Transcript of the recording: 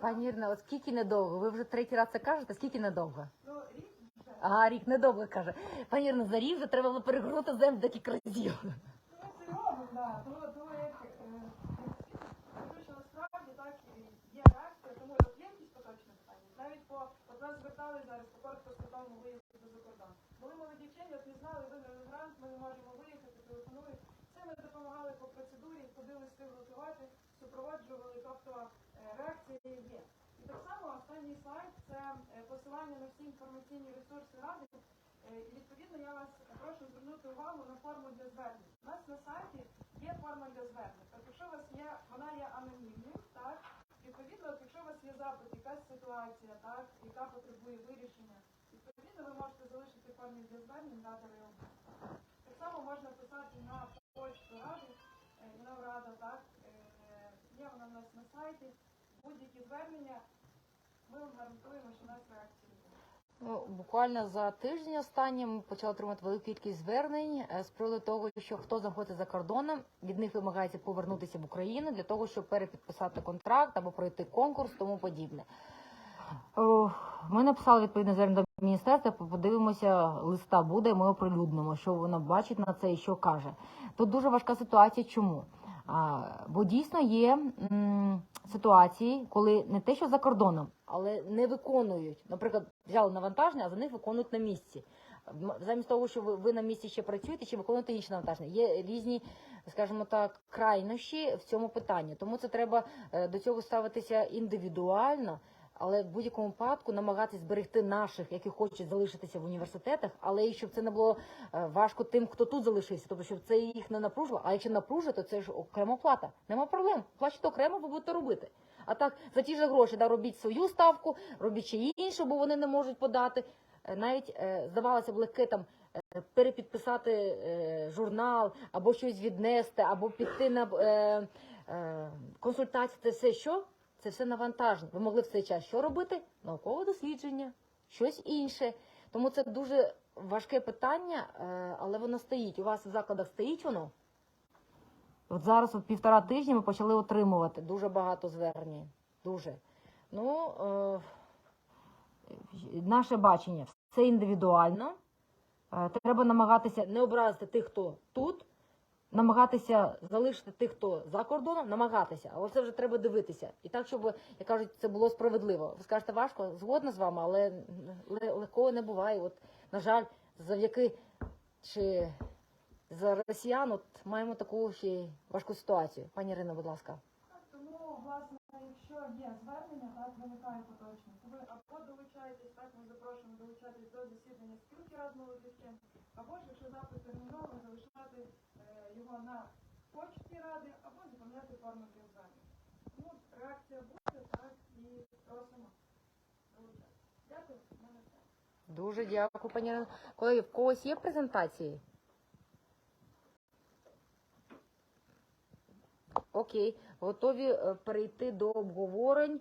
Пані Ірина, от скільки недовго? Ви вже третій раз це кажете, скільки недовго? Ну, рік. Ага, рік недовго каже. Пані Ірина, за рік вже треба було перегорнути землю декілька разів. Супроводжували, тобто реакція є. І так само останній слайд це е, посилання на всі інформаційні ресурси ради. Е, І відповідно я вас прошу звернути увагу на форму для звернень. У нас на сайті є форма для звернень. Тобто, якщо у вас є, вона є анонімною, так відповідно, якщо у вас є запит, якась ситуація, так яка потребує вирішення, відповідно ви можете залишити формі для звернень дати реагування. Так само можна писати на почту ради, е, Інаврада, так е, є вона в нас на сайті. Будь-які звернення, ми вам гарантуємо, що у нас реакція буде. Ну, буквально за тиждень останній ми почали отримати велику кількість звернень е, з приводу того, що хто знаходиться за кордоном, від них вимагається повернутися в Україну для того, щоб перепідписати контракт або пройти конкурс, тому подібне. Ми написали відповідне звернення до міністерства, подивимося, листа буде, ми оприлюднимо, що вона бачить на це і що каже. Тут дуже важка ситуація. Чому? Бо дійсно є ситуації, коли не те, що за кордоном, але не виконують. Наприклад, взяли навантаження, а за них виконують на місці. Замість того, що ви, ви на місці ще працюєте, чи виконуєте інші навантаження. Є різні, скажімо так, крайнощі в цьому питанні. Тому це треба е, до цього ставитися індивідуально. Але в будь-якому випадку намагатись зберегти наших, які хочуть залишитися в університетах, але і щоб це не було е, важко тим, хто тут залишився, тобто щоб це їх не напружувало. А якщо напружує, то це ж окрема плата. Нема проблем. Плачете окремо, ви будете робити. А так за ті ж гроші да, робіть свою ставку, робіть ще іншу, бо вони не можуть подати. Е, Навіть е, здавалося б легке там перепідписати журнал, або щось віднести, або піти на е. Це все що? Це все навантаження. Ви могли в цей час що робити? Наукове дослідження, щось інше. Тому це дуже важке питання, е, але воно стоїть. У вас в закладах стоїть воно? От зараз, от півтора тижні, ми почали отримувати дуже багато звернень. Дуже. Ну, е, наше бачення все індивідуально. Е, треба намагатися не образити тих, хто тут, намагатися залишити тих, хто за кордоном, намагатися. Але це вже треба дивитися. І так, щоб, як кажуть, це було справедливо. Ви скажете, важко, згодна з вами, але легкого не буває. От, на жаль, завдяки чи за росіян от, маємо таку ще важку ситуацію. Пані Ірино, будь ласка. Якщо є звернення, так, виникає поточно, то ви або долучаєтесь, так, ми запрошуємо долучатись до засідання спілки рад молодих вчених, або ж, якщо запит терміновий, залишати е, його на почті ради, або заповняти форму звернення. Тому реакція буде, так, і просимо долучатися. Дякую, мене все. Дуже дякую, пані. Колеги, в когось є презентації? Окей, готові е, перейти до обговорень.